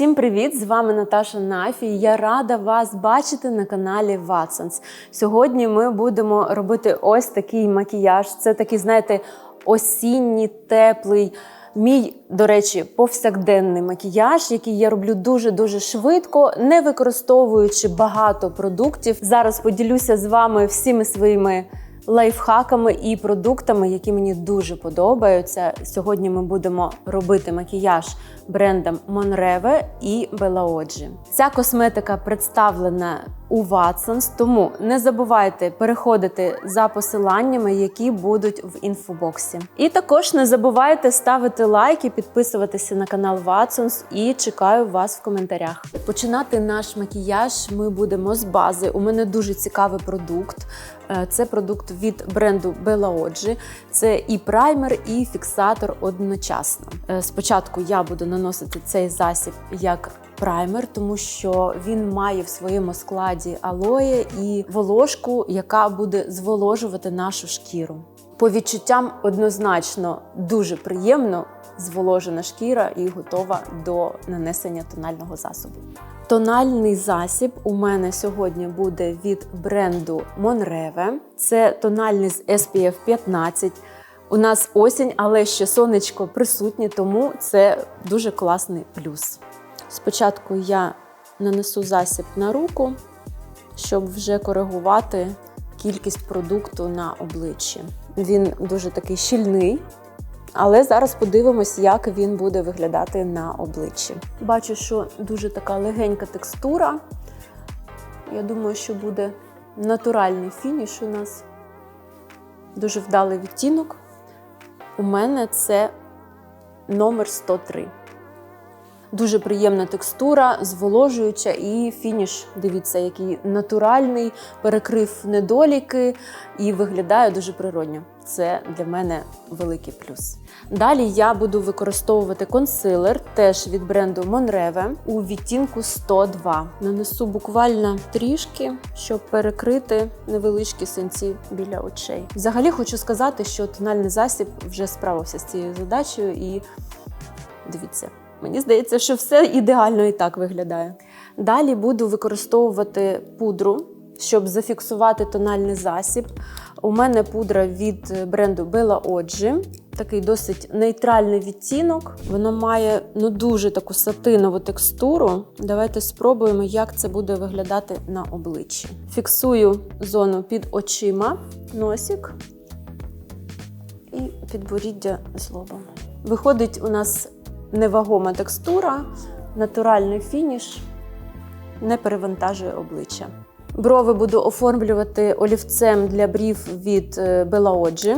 Всім привіт! З вами Наташа Нафі. Я рада вас бачити на каналі Watsons. Сьогодні ми будемо робити ось такий макіяж. Це такий, знаєте, осінній, теплий. Мій, до речі, повсякденний макіяж, який я роблю дуже-дуже швидко, не використовуючи багато продуктів. Зараз поділюся з вами всіми своїми лайфхаками і продуктами, які мені дуже подобаються. Сьогодні ми будемо робити макіяж брендом Monreve і Bella Ця косметика представлена у Watsons, тому не забувайте переходити за посиланнями, які будуть в інфобоксі. І також не забувайте ставити лайки, підписуватися на канал Watsons і чекаю вас в коментарях. Починати наш макіяж ми будемо з бази. У мене дуже цікавий продукт. Е, це продукт від бренду Bella Це і праймер, і фіксатор одночасно. Е, спочатку я буду наносити цей засіб як праймер, тому що він має в своєму складі алоє і волошку, яка буде зволожувати нашу шкіру. По відчуттям однозначно дуже приємно зволожена шкіра і готова до нанесення тонального засобу. Тональний засіб у мене сьогодні буде від бренду Monreve. Це тональний з SPF 15. У нас осінь, але ще сонечко присутнє, тому це дуже класний плюс. Спочатку я нанесу засіб на руку, щоб вже коригувати кількість продукту на обличчі. Він дуже такий щільний, але зараз подивимось, як він буде виглядати на обличчі. Бачу, що дуже така легенька текстура. Я думаю, що буде натуральний фініш у нас. Дуже вдалий відтінок. У мене це номер 103. Дуже приємна текстура, зволожуюча і фініш. Дивіться, який натуральний, перекрив недоліки і виглядає дуже природньо. Це для мене великий плюс. Далі я буду використовувати консилер теж від бренду Monreve у відтінку 102. Нанесу буквально трішки, щоб перекрити невеличкі синці біля очей. Взагалі хочу сказати, що тональний засіб вже справився з цією задачею, і дивіться. Мені здається, що все ідеально і так виглядає. Далі буду використовувати пудру, щоб зафіксувати тональний засіб. У мене пудра від бренду Bella Oggi. Такий досить нейтральний відтінок. Вона має ну, дуже таку сатинову текстуру. Давайте спробуємо, як це буде виглядати на обличчі. Фіксую зону під очима, носик і підборіддя з лобом. Виходить у нас невагома текстура, натуральний фініш, не перевантажує обличчя. Брови буду оформлювати олівцем для брів від Белаоджі.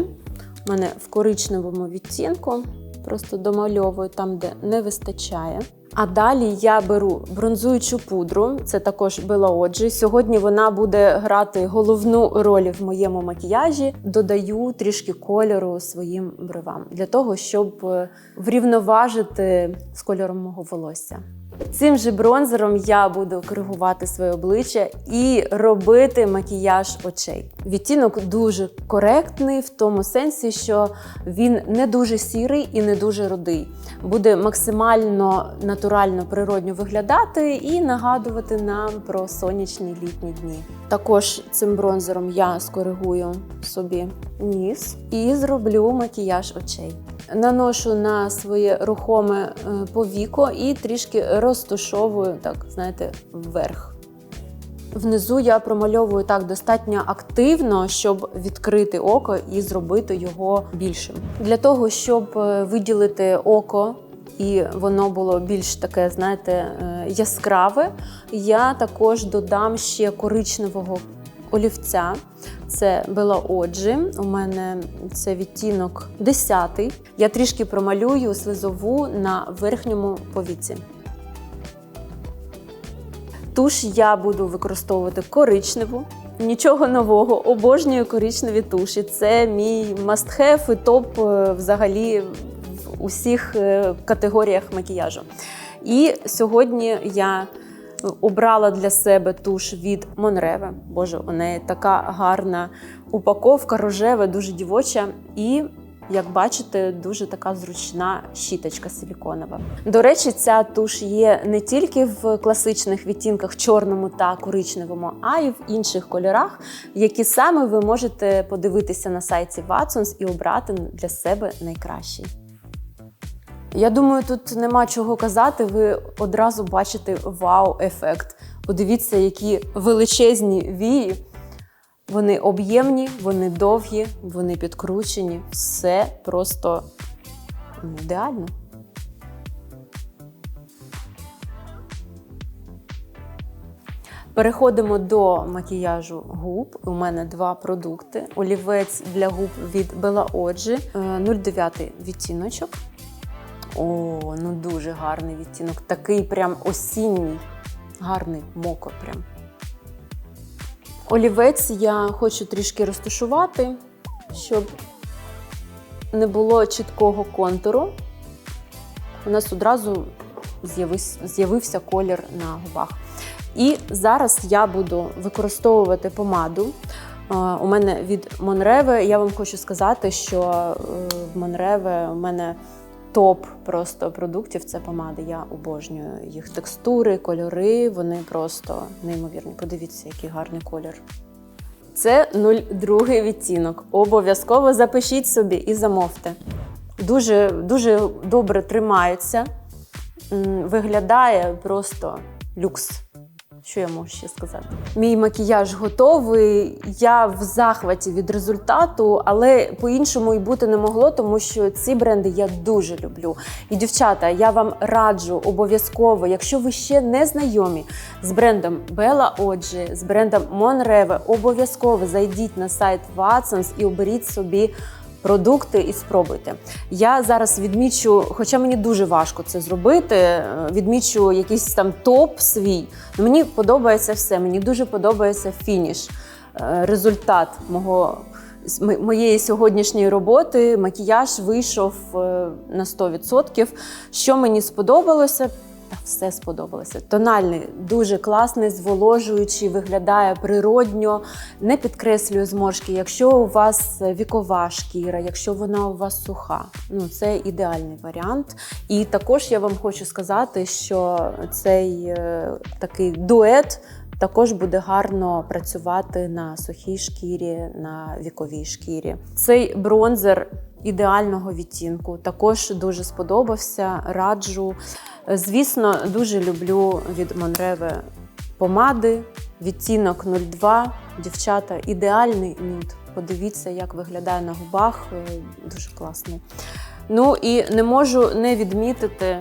У мене в коричневому відтінку. Просто домальовую там, де не вистачає. А далі я беру бронзуючу пудру, це також Bella Оджі. Сьогодні вона буде грати головну роль в моєму макіяжі. Додаю трішки кольору своїм бровам для того, щоб е, врівноважити з кольором мого волосся. Цим же бронзером я буду коригувати своє обличчя і робити макіяж очей. Відтінок дуже коректний в тому сенсі, що він не дуже сірий і не дуже рудий. Буде максимально натурально природньо виглядати і нагадувати нам про сонячні літні дні. Також цим бронзером я скоригую собі ніс і зроблю макіяж очей. Наношу на своє рухоме е, повіко і трішки розтушовую, так, знаєте, вверх. Внизу я промальовую так достатньо активно, щоб відкрити око і зробити його більшим. Для того, щоб е, виділити око і воно було більш таке, знаєте, е, яскраве, я також додам ще коричневого олівця. Це Bella Oggi. У мене це відтінок 10 Я трішки промалюю слизову на верхньому повіці. Туш я буду використовувати коричневу. Нічого нового, обожнюю коричневі туші. Це мій must-have і топ е, взагалі в усіх е, категоріях макіяжу. І сьогодні я обрала для себе туш від Монреве. Боже, у неї така гарна упаковка, рожева, дуже дівоча. І як бачите, дуже така зручна щіточка силіконова. До речі, ця туш є не тільки в класичних відтінках чорному та коричневому, а й в інших кольорах, які саме ви можете подивитися на сайті Watsons і обрати для себе найкращий. Я думаю, тут нема чого казати. Ви одразу бачите вау-ефект. Подивіться, які величезні вії. Вони об'ємні, вони довгі, вони підкручені. Все просто ну, ідеально. Переходимо до макіяжу губ. У мене два продукти: олівець для губ від е, 09 відтіночок. О, ну дуже гарний відтінок. Такий прям осінній, гарний моко прям. Олівець я хочу трішки розташувати, щоб не було чіткого контуру. У нас одразу з'явився, колір на губах. І зараз я буду використовувати помаду. У мене від Монреве. Я вам хочу сказати, що е, в Монреве у мене топ просто продуктів це помади. Я обожнюю їх текстури, кольори. Вони просто неймовірні. Подивіться, який гарний колір. Це 02 відтінок. Обов'язково запишіть собі і замовте. Дуже, дуже добре тримається. Виглядає просто люкс. Що я можу ще сказати? Мій макіяж готовий. Я в захваті від результату, але по-іншому і бути не могло, тому що ці бренди я дуже люблю. І дівчата, я вам раджу обов'язково, якщо ви ще не знайомі з брендом Bella Oji, з брендом Monreve, обов'язково зайдіть на сайт Watsons і оберіть собі продукти і спробуйте. Я зараз відмічу, хоча мені дуже важко це зробити, е, відмічу якийсь там топ свій. Ну, Мені подобається все, мені дуже подобається фініш, е, результат мого. Моєї сьогоднішньої роботи макіяж вийшов е, на 100%. Що мені сподобалося? Все сподобалося. Тональний дуже класний, зволожуючий, виглядає природньо, не підкреслює зморшки. Якщо у вас вікова шкіра, якщо вона у вас суха, ну це ідеальний варіант. І також я вам хочу сказати, що цей е, такий дует. Також буде гарно працювати на сухій шкірі, на віковій шкірі. Цей бронзер ідеального відтінку також дуже сподобався. Раджу. Звісно, дуже люблю від Монреве помади, відтінок 02. Дівчата, ідеальний нюд. Подивіться, як виглядає на губах. е, Дуже класний. Ну і не можу не відмітити,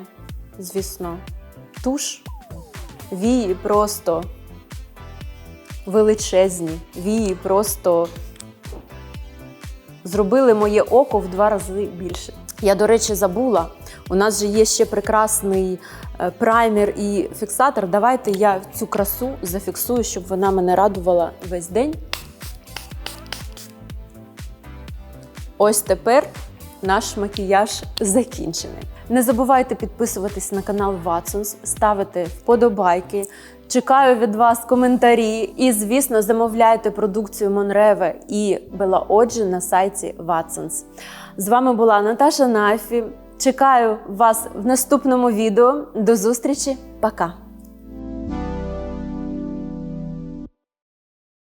звісно, туш. Вії просто величезні. Вії просто зробили моє око в два рази більше. Я, до речі, забула. У нас же є ще прекрасний е, праймер і фіксатор. Давайте я цю красу зафіксую, щоб вона мене радувала весь день. Ось тепер наш макіяж закінчений. Не забувайте підписуватись на канал Watsons, ставити вподобайки. Чекаю від вас коментарі. І, звісно, замовляйте продукцію Monreve і Bella Oji на сайті Watsons. З вами була Наташа Нафі. Чекаю вас в наступному відео. До зустрічі. Пока!